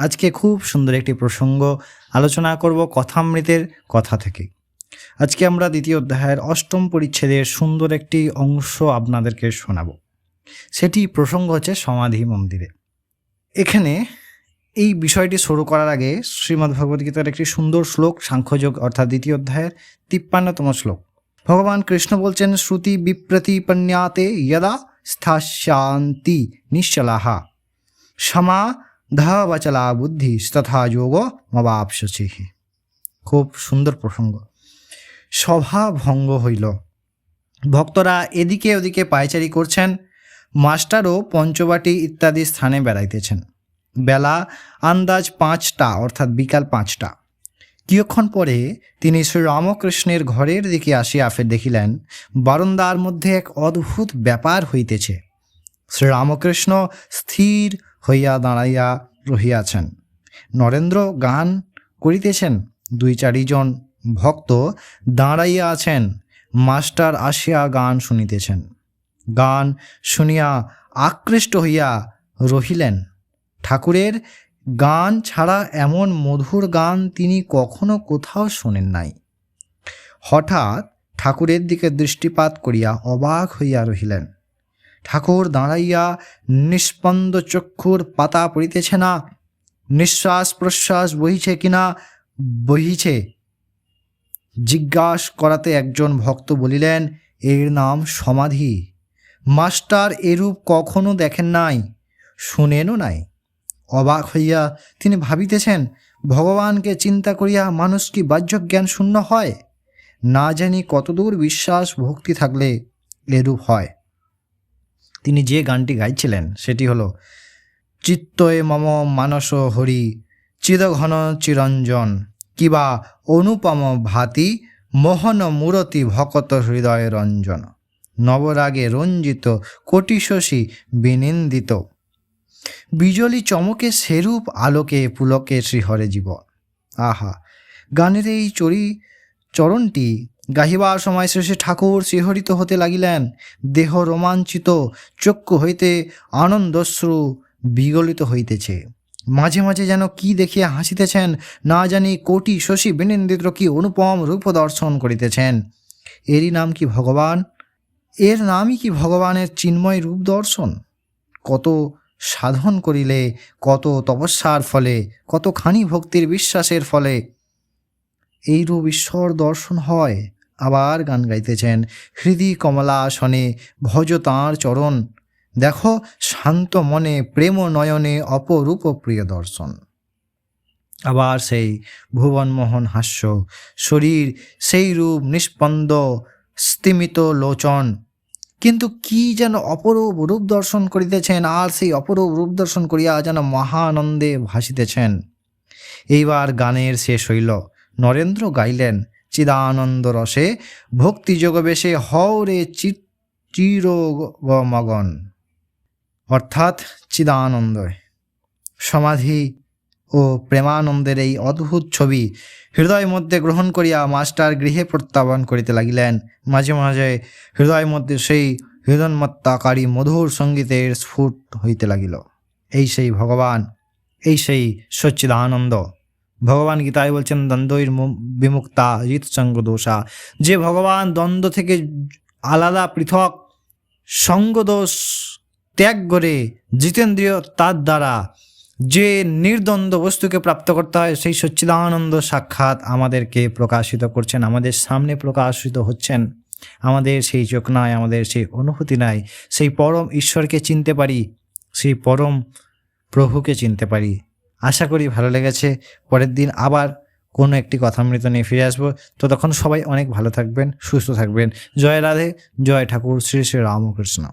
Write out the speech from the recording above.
আজকে খুব সুন্দর একটি প্রসঙ্গ আলোচনা করব কথামৃতের কথা থেকে। আজকে আমরা দ্বিতীয় অধ্যায়ের অষ্টম পরিচ্ছেদের সুন্দর একটি অংশ আপনাদেরকে শোনাব। সেটি প্রসঙ্গ হচ্ছে সমাধি মন্দিরে। এখানে এই বিষয়টি শুরু করার আগে শ্রীমদ্ ভগবদ্গীতার একটি সুন্দর শ্লোক, সাংখ্যযোগ, অর্থাৎ দ্বিতীয় অধ্যায়ের তিপ্পান্নতম শ্লোক। ভগবান কৃষ্ণ বলছেন, শ্রুতি বিপ্রতিপন্যাতে যদা স্থাস্যান্তি নিশ্চলাহা। সমা ধাবচলা বুদ্ধি তথা যোগ মবাপসি খুব সুন্দর প্রসঙ্গ। সভা ভঙ্গ হইল। ভক্তরা এদিকে ওদিকে পায়চারি করছেন, মাস্টারও পঞ্চবাটি ইত্যাদি স্থানে বেড়াইতেছেন। বেলা আন্দাজ পাঁচটা, অর্থাৎ বিকাল পাঁচটা। কিয়ক্ষণ পরে তিনি শ্রী রামকৃষ্ণের ঘরের দিকে আসিয়া ফের দেখিলেন, বারান্দার মধ্যে এক অদ্ভুত ব্যাপার হইতেছে। শ্রীরামকৃষ্ণ স্থির হইয়া দাঁড়াইয়া রহিয়াছেন। নরেন্দ্র গান করিতেছেন। দুই চারিজন ভক্ত দাঁড়াইয়া আছেন। মাস্টার আসিয়া গান শুনিতেছেন। গান শুনিয়া আকৃষ্ট হইয়া রহিলেন। ঠাকুরের গান ছাড়া এমন মধুর গান তিনি কখনো কোথাও শোনেন নাই। হঠাৎ ঠাকুরের দিকে দৃষ্টিপাত করিয়া অবাক হইয়া রহিলেন। ঠাকুর দাঁড়াইয়া নিষ্পন্দ চক্ষুর পাতা পড়িতেছে না, নিঃশ্বাস প্রশ্বাস বহিছে কিনা বহিছে। জিজ্ঞাস করাতে একজন ভক্ত বলিলেন, এর নাম সমাধি। মাস্টার এরূপ কখনো দেখেন নাই, শুনেনও নাই। অবাক হইয়া তিনি ভাবিতেছেন, ভগবানকে চিন্তা করিয়া মানুষ কি বাহ্য জ্ঞান শূন্য হয়? না জানি কতদূর বিশ্বাস ভক্তি থাকলে এরূপ হয়। তিনি যে গানটি গাইছিলেন, সেটি হলো চিত্তয়ে মম মানস হরি, চিদঘন চিরঞ্জন কিবা অনুপম ভাতি মোহন মূরতি ভকত হৃদয় রঞ্জন, নবরাগে রঞ্জিত কোটি শশী বিনিন্দিত। বিজলি চমকে সেরূপ আলোকে পুলকে শ্রীহরে জীবন। আহা, গানের এই চরি চরণটি গাহিবার সময় শেষে ঠাকুর শ্রীহরিত হতে লাগিলেন। দেহ রোমাঞ্চিত, চক্ষু হইতে আনন্দশ্রু বিগলিত হইতেছে। মাঝে মাঝে যেন কি দেখিয়া হাসিতেছেন, না জানি কোটি শশী বিনিন্দিত কি অনুপম রূপ দর্শন করিতেছেন। এরই নাম কি ভগবান? এর নামই কি ভগবানের চিন্ময় রূপ দর্শন? কত সাধন করিলে, কত তপস্যার ফলে, কতখানি ভক্তির বিশ্বাসের ফলে এইরূপ ঈশ্বর দর্শন হয়। আবার গান গাইতেছেন। হৃদি কমলাসনে ভজ তাঁর চরণ। দেখো শান্ত মনে প্রেম নয়নে অপরূপ প্রিয় দর্শন। আবার সেই ভুবনমোহন হাস্য, শরীর সেই রূপ নিষ্পন্দ, স্তিমিত লোচন। কিন্তু কি যেন অপরূপ রূপ দর্শন করিতেছেন, আর সেই অপরূপ রূপ দর্শন করিয়া যেন মহানন্দে ভাসিতেছেন। এইবার গানের শেষ হইল। নরেন্দ্র গাইলেন চিদানন্দ রসে ভক্তিযোগ বেশে হরে চিরমগন অর্থাৎ চিদানন্দ সমাধি ও প্রেমানন্দের এই অদ্ভুত ছবি হৃদয় মধ্যে গ্রহণ করিয়া মাস্টার গৃহে প্রত্যাবর্তন করিতে লাগিলেন। মাঝে মাঝে হৃদয় মধ্যে সেই হৃদন্মত্তাকারী মধুর সঙ্গীতের স্ফুট হইতে লাগিল। এই সেই ভগবান, এই সেই সচ্চিদানন্দ। ভগবান গীতায় বলছেন, দ্বন্দ্বৈর বিমুক্তা জিৎসঙ্গ দোষা। যে ভগবান দ্বন্দ্ব থেকে আলাদা পৃথক সঙ্গদোষ ত্যাগ করে জিতেন্দ্রীয় তার দ্বারা যে নির্দ্বন্দ্ব বস্তুকে প্রাপ্ত করতে হয়, সেই সচ্চিদানন্দ সাক্ষাৎ আমাদেরকে প্রকাশিত করছেন, আমাদের সামনে প্রকাশিত হচ্ছেন। আমাদের সেই চোখ নাই, আমাদের সেই অনুভূতি নাই, সেই পরম ঈশ্বরকে চিনতে পারি, সেই পরম প্রভুকে চিনতে পারি। আশা করি ভালো লেগেছে। পরের দিন আবার কোনো একটি কথামৃত নিয়ে ফিরে আসব। তো তখন সবাই অনেক ভালো থাকবেন, সুস্থ থাকবেন। জয় রাধে, জয় ঠাকুর, শ্রী শ্রী রামকৃষ্ণ।